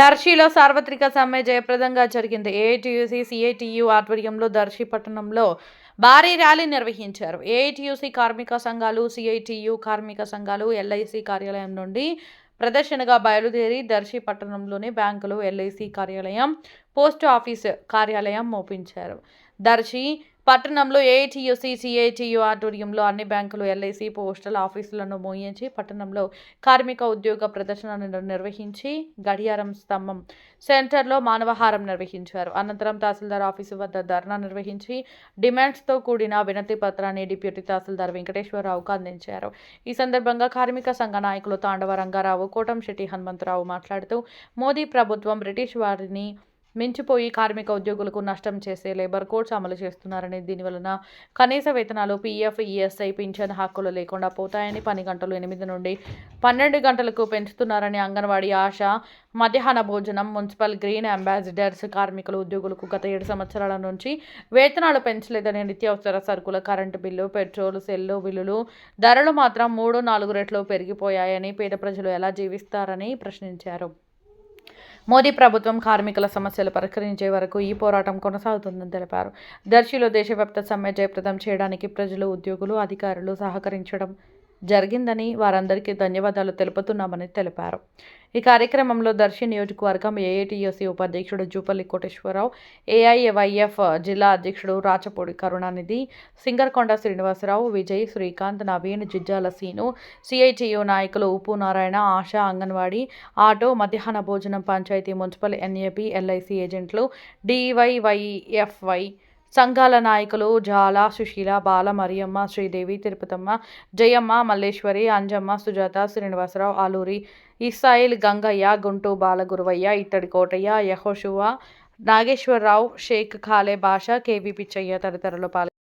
దర్శిలో సార్వత్రిక సమ్మె జయప్రదంగా జరిగింది. ఏఐటియుసి సిఐటియు ఆధ్వర్యంలో దర్శి పట్టణంలో భారీ ర్యాలీ నిర్వహించారు. ఏఐటియుసి కార్మిక సంఘాలు సిఐటియు కార్మిక సంఘాలు ఎల్ఐసి కార్యాలయం నుండి ప్రదర్శనగా బయలుదేరి దర్శి పట్టణంలోని బ్యాంకులు ఎల్ఐసి కార్యాలయం పోస్ట్ ఆఫీస్ కార్యాలయం మోపించారు. దర్శి పట్టణంలో ఏఐటియుసి సిఐటియు ఆధ్వర్యంలో అన్ని బ్యాంకులు ఎల్ఐసి పోస్టల్ ఆఫీసులను మోయించి పట్టణంలో కార్మిక ఉద్యోగ ప్రదర్శనను నిర్వహించి గడియారం స్తంభం సెంటర్లో మానవహారం నిర్వహించారు. అనంతరం తహసీల్దార్ ఆఫీసు వద్ద ధర్నా నిర్వహించి డిమాండ్స్తో కూడిన వినతి పత్రాన్ని డిప్యూటీ తహసీల్దార్ వెంకటేశ్వరరావుకు అందించారు. ఈ సందర్భంగా కార్మిక సంఘ నాయకులు తాండవ రంగారావు కోటంశెట్టి హనుమంతరావు మాట్లాడుతూ మోదీ ప్రభుత్వం బ్రిటిష్ వారిని మించిపోయి కార్మిక ఉద్యోగులకు నష్టం చేసే లేబర్ కోడ్స్ అమలు చేస్తున్నారని దీనివలన కనీస వేతనాలు పీఎఫ్ ఈఎస్ఐ పింఛన్ హక్కులు లేకుండా పోతాయని పని గంటలు ఎనిమిది నుండి పన్నెండు గంటలకు పెంచుతున్నారని అంగన్వాడీ ఆశ. మధ్యాహ్న భోజనం మున్సిపల్ గ్రీన్ అంబాసిడర్స్ కార్మికులు ఉద్యోగులకు గత ఏడు సంవత్సరాల నుంచి వేతనాలు పెంచలేదని నిత్యావసర సరుకుల కరెంటు బిల్లు పెట్రోల్ సెల్లు బిల్లులు ధరలు మాత్రం మూడు నాలుగు రెట్లు పెరిగిపోయాయని పేద ప్రజలు ఎలా జీవిస్తారని ప్రశ్నించారు. మోదీ ప్రభుత్వం కార్మికుల సమస్యలు పరిష్కరించే వరకు ఈ పోరాటం కొనసాగుతుందని తెలిపారు. దర్శిలో దేశవ్యాప్త సమ్మె జయప్రదం చేయడానికి ప్రజలు ఉద్యోగులు అధికారులు సహకరించడం జరిగిందని వారందరికీ ధన్యవాదాలు తెలుపుతున్నామని తెలిపారు. ఈ కార్యక్రమంలో దర్శి నియోజకవర్గం ఏఐటీఎస్సీ ఉపాధ్యక్షుడు జూపల్లి కోటేశ్వరరావు ఏఐఏవైఎఫ్ జిల్లా అధ్యక్షుడు రాచపూడి కరుణానిధి సింగర్కొండ శ్రీనివాసరావు విజయ్ శ్రీకాంత్ నవీన్ జిజ్జాల సీను సిఐటియు నాయకులు ఉప్పు నారాయణ ఆశా అంగన్వాడీ ఆటో మధ్యాహ్న భోజనం పంచాయతీ మున్సిపల్ ఎన్ఏపి ఎల్ఐసి ఏజెంట్లు డివైవైఎఫ్వై సంఘాల నాయకులు జాల సుశీల బాల మరియమ్మ శ్రీదేవి తిరుపతమ్మ జయమ్మ మల్లేశ్వరి అంజమ్మ సుజాత శ్రీనివాసరావు ఆలూరి ఇస్సాయిల్ గంగయ్య గుంటూ బాలగురువయ్య ఇత్తడి కోటయ్య యహోశువ నాగేశ్వరరావు షేక్ ఖాలే భాష కేవీ పిచ్చయ్య తదితరులు పాల్గొన్నారు